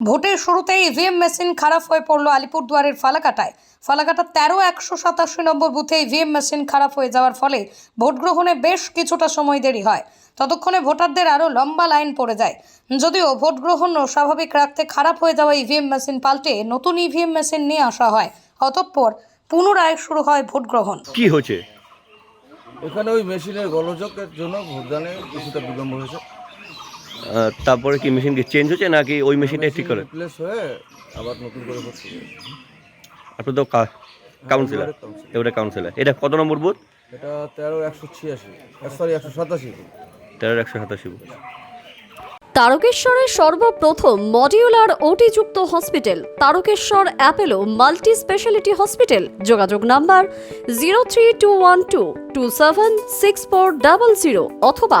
ভোটের শুরুতেই EVM machine খারাপ হয়ে পড়ল আলিপুরদুয়ারের ফালাকাটায়। ফালাকাটার তেরো একশো সাতাশি নম্বর বুথে ইভিএম মেশিন খারাপ হয়ে যাওয়ার ফলে ভোট গ্রহণে বেশ কিছুটা সময় দেরি হয়। ততক্ষণে ভোটারদের আরও লম্বা লাইন পড়ে যায়। যদিও ভোট গ্রহণ স্বাভাবিক রাখতে খারাপ হয়ে যাওয়া ইভিএম মেশিন পাল্টে নতুন ইভিএম মেশিন নিয়ে আসা হয়। অতঃপর পুনরায় শুরু হয় ভোট গ্রহণ। কি হয়েছে? এখানে ওই মেশিনের গোলযোগের জন্য ভোটদানে কিছুটা বিলম্ব হয়েছে। তারপরে কি মেশিন কি চেঞ্জ হচ্ছে নাকি ওই মেশিনটাই ঠিক করে? রিপ্লেস হয়ে আবার নতুন করে আপনি তো কাউন্সিলার এবারে councillor। এবারে কাউন্সিলার এটা কত নম্বর বুথ? এটা তেরো একশো ছিয়াশি। সরি একশো সাতাশি তেরো একশো সাতাশি বুথ। তারকেশ্বরের সর্বপ্রথম modular ওটিযুক্ত hospital Tarakeswar Apollo multi speciality hospital যোগাযোগ number zero three two one two two seven six four double zero অথবা